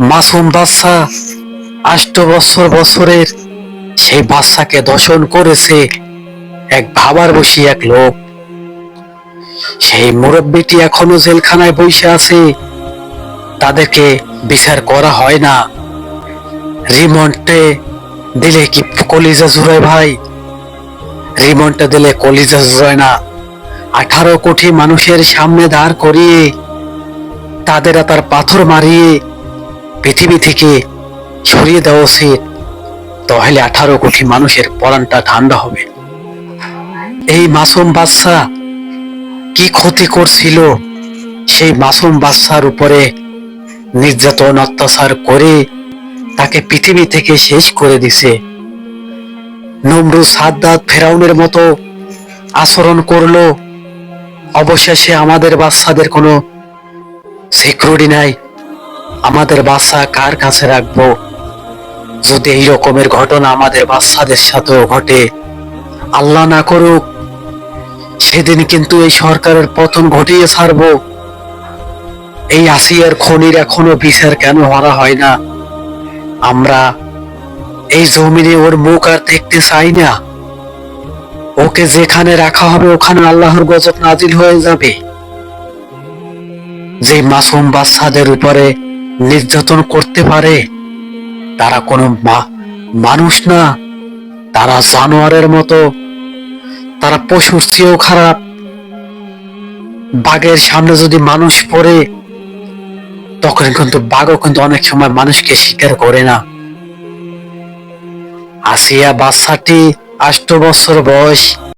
মাসুম বাচ্চা আষ্ট বছর বছরের সেই বাচ্চাকে দর্শন করেছে এক ভাবার বসি এক লোক। সেই মুরব্বীটি এখনও জেলখানায় বসে আছে। তাদেরকে বিচার করা হয় না। রিমন্টে দিলে কি কলিজা জুড়ায় ভাই? রিমন্টে দিলে কলিজা জুড়ায় না। আঠারো কোটি মানুষের সামনে দাঁড় করিয়ে তাদের তার পাথর মারিয়ে পৃথিবী থেকে সরিয়ে দেওয়া উচিত তাহলে আঠারো কোটি মানুষের পরানটা ঠান্ডা হবে। এই মাসুম বাচ্চা কি ক্ষতি করছিল সেই মাসুম বাচ্চার উপরে নির্যাতন, অত্যাচার করে তাকে পৃথিবী থেকে শেষ করে দিছে। নমরু সাদ্দাত ফেরাউনের মতো আচরণ করল। অবশেষে আমাদের বাচ্চাদের কোনো সিকিউরিটি নাই। আমাদের বাচ্চা কার কাছে রাখব? যদি এই রকমের ঘটনা আমাদের বাচ্চাদের সাথেও ঘটে, আল্লাহ না করুক, সেদিন কিন্তু এই সরকারের পতন ঘটিয়ে ছাড়বো। এই আসিয়ার খনির এখনও বিচার কেন মারা হয় না? আমরা এই জমিনে ওর মুখ আর দেখতে চাই না। ওকে যেখানে রাখা হবে, ওখানে আল্লাহর গজব নাজিল হয়ে যাবে। যে মাসুম বাচ্চাদের উপরে নির্যাতন করতে পারে। তারা কোনো মানুষ না। তারা জানোয়ারের মতো। তারা পশুর চেয়েও খারাপ। বাঘের সামনে যদি মানুষ পড়ে, তখন কিন্তু বাঘও কিন্তু অনেক সময় মানুষকে স্বীকার করে না। আসিয়া বাচ্চাটি আষ্ট বছর বয়স।